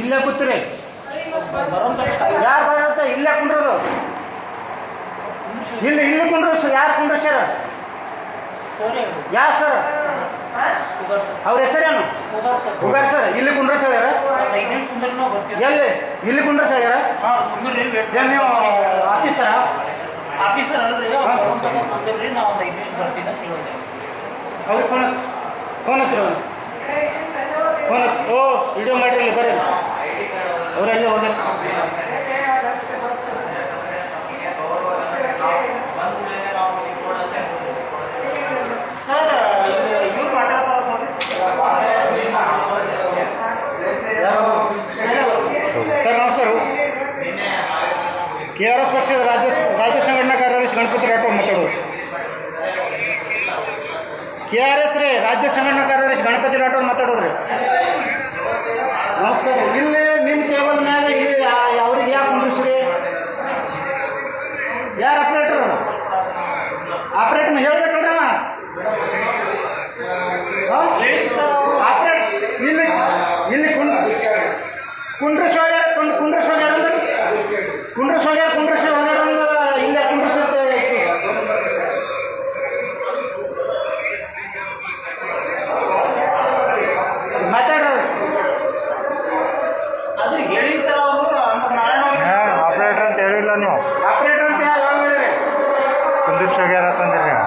ಇಲ್ಲೇ ಕೂತ್ರಿ. ಯಾರು ಬರುತ್ತೆ ಇಲ್ಲೇ ಕುಂಡ್ರದು. ಇಲ್ಲಿ ಇಲ್ಲಿ ಕುಂಡ್ರು ಯಾರು ಕುಂಡ್ರ ಸರ್? ಯಾರು ಸರ್? ಅವ್ರ ಹೆಸರೇನು? ಹುಗಾರ್ ಸರ್, ಇಲ್ಲಿ ಕುಂಡ್ರ ಹೇಳ್ಯಾರ? ಎಲ್ಲಿ? ಇಲ್ಲಿ ಕುಂಡ್ರ ಹೇಳ್ಯಾರ? ನೀವು ಆಫೀಸರ ಆಫೀಸರ್ ಐದು ನಿಮಿಷ ಅವ್ರಿಗೆ ಫೋನ್ ಫೋನ್ ಹಚ್ಚಿ ಓ ವಿಡಿಯೋ ಮಾಡಿರಿ ಇಲ್ಲಿ ಬರ್ರಿ. ಅವರೆಲ್ಲಿ ಹೋಗಿ. ಸರ್ ಇವ್ರು ಮಾತಾಡ್ತಾರ ನೋಡ್ರಿ ಸರ್ ನಮಸ್ಕಾರ. ಕೆ ಆರ್ ಎಸ್ ಪಕ್ಷದ ರಾಜ್ಯ ರಾಜ್ಯ ಸಂಘಟನಾ ಕಾರ್ಯದರ್ಶಿ ಗಣಪತಿ ರಾಠೋಡ್ ಮಾತಾಡೋದು ಕೆ ಆರ್ ಎಸ್ ರೀ, ರಾಜ್ಯ ಸಂಘಟನಾ ಕಾರ್ಯದರ್ಶಿ ಗಣಪತಿ ರಾಠೋಡ್ ಮಾತಾಡೋದ್ರಿ. ನಮಸ್ಕಾರ ಇಲ್ಲಿ ನಿಮ್ಮ ಟೇಬಲ್ ಮ್ಯಾಲೆ ಇಲ್ಲಿ ಅವ್ರಿಗೆ ಯಾಕೆ ಕುಂಡ್ರಿಸ್ರಿ ಯಾರು ಆಪ್ರೇಟರ್ ಆಪ್ರೇಟರ್ ಹೇಳ್ಬೇಕಲ್ರ? ಆಪ್ರೇಟ್ ಇಲ್ಲಿ ಇಲ್ಲಿ ಕುಂಡ್ ಕುಂಡ್ರಸ್ ಹೋಗ್ಯಾರ ಕುಂಡ್ ಕುಂಡ್ರಸ್ ಹೋಗ್ಯಾರ ಅಂದ್ರೆ? ಕುಂಡ್ರಸ್ ಹೋಗ್ತಾ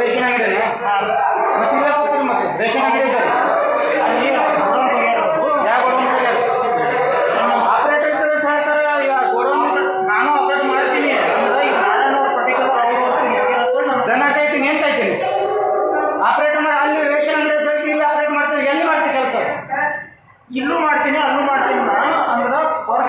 ರೇಷನ್ ಅಂಗಡಿ ಮತ್ತೆ ಇಲ್ಲ ಹೋಗ್ತಾರೆ ಮತ್ತೆ ರೇಷನ್ ಅಂಗಡಿ